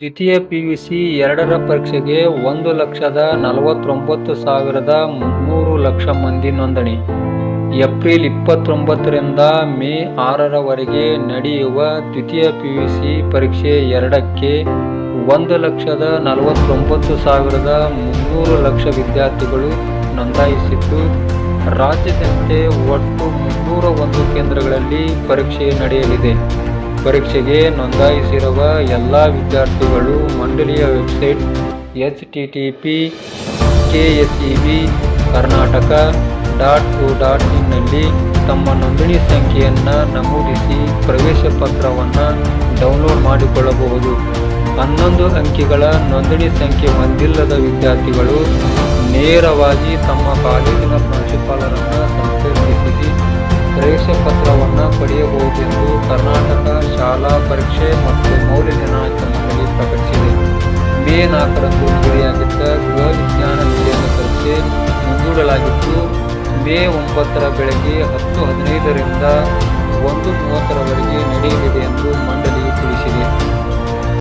ದ್ವಿತೀಯ P U C ಎರಡರ ಪರೀಕ್ಷೆಗೆ ಒಂದು ಲಕ್ಷದ ನಲವತ್ತೊಂಬತ್ತು ಸಾವಿರದ ಮುನ್ನೂರು ಲಕ್ಷ ಮಂದಿ ನೋಂದಣಿ. ಏಪ್ರಿಲ್ ಇಪ್ಪತ್ತೊಂಬತ್ತರಿಂದ ಮೇ ಆರರವರೆಗೆ ನಡೆಯುವ ದ್ವಿತೀಯ ಪಿ ಯು ಸಿ ಪರೀಕ್ಷೆ ಎರಡಕ್ಕೆ ಒಂದು ಲಕ್ಷದ ನಲವತ್ತೊಂಬತ್ತು ಸಾವಿರದ ಮುನ್ನೂರು ಲಕ್ಷ ವಿದ್ಯಾರ್ಥಿಗಳು ನೋಂದಾಯಿಸಿದ್ದು, ರಾಜ್ಯದಂತೆ ಒಟ್ಟು ಮುನ್ನೂರ ಒಂದು ಕೇಂದ್ರಗಳಲ್ಲಿ ಪರೀಕ್ಷೆ ನಡೆಯಲಿದೆ. ಪರೀಕ್ಷೆಗೆ ನೋಂದಾಯಿಸಿರುವ ಎಲ್ಲ ವಿದ್ಯಾರ್ಥಿಗಳು ಮಂಡಳಿಯ website H T T P K S E B Karnataka dot two dot ಇನ್ನಲ್ಲಿ ತಮ್ಮ ನೋಂದಣಿ ಸಂಖ್ಯೆಯನ್ನು ನಮೂದಿಸಿ ಪ್ರವೇಶ ಪತ್ರವನ್ನು ಡೌನ್ಲೋಡ್ ಮಾಡಿಕೊಳ್ಳಬಹುದು. ಹನ್ನೊಂದು ಅಂಕಿಗಳ ನೋಂದಣಿ ಸಂಖ್ಯೆ ಹೊಂದಿಲ್ಲದ ವಿದ್ಯಾರ್ಥಿಗಳು ನೇರವಾಗಿ ತಮ್ಮ ಕಾಲೇಜಿನ ಪ್ರಾಂಶುಪಾಲರನ್ನು ಸಂಪರ್ಕಿಸಿ ಪ್ರವೇಶ ಪತ್ರವನ್ನು ಪಡೆಯಬಹುದೆಂದು ಕರ್ನಾಟಕ ಶಾಲಾ ಪರೀಕ್ಷೆ ಮತ್ತು ಮೌಲ್ಯನಿರ್ಣಾಯಕ ಮಂಡಳಿ ಪ್ರಕಟಿಸಿದೆ. ಮೇ ನಾಲ್ಕರಂದು ಗುರಿಯಾಗಿದ್ದ ಗೃಹ ವಿಜ್ಞಾನ ವಿಷಯದ ಪರೀಕ್ಷೆ ಮುಂದೂಡಲಾಗಿದ್ದು ಮೇ ಒಂಬತ್ತರ ಬೆಳಗ್ಗೆ ಹತ್ತು ಹದಿನೈದರಿಂದ ಒಂದು ಮೂವತ್ತರವರೆಗೆ ನಡೆಯಲಿದೆ ಎಂದು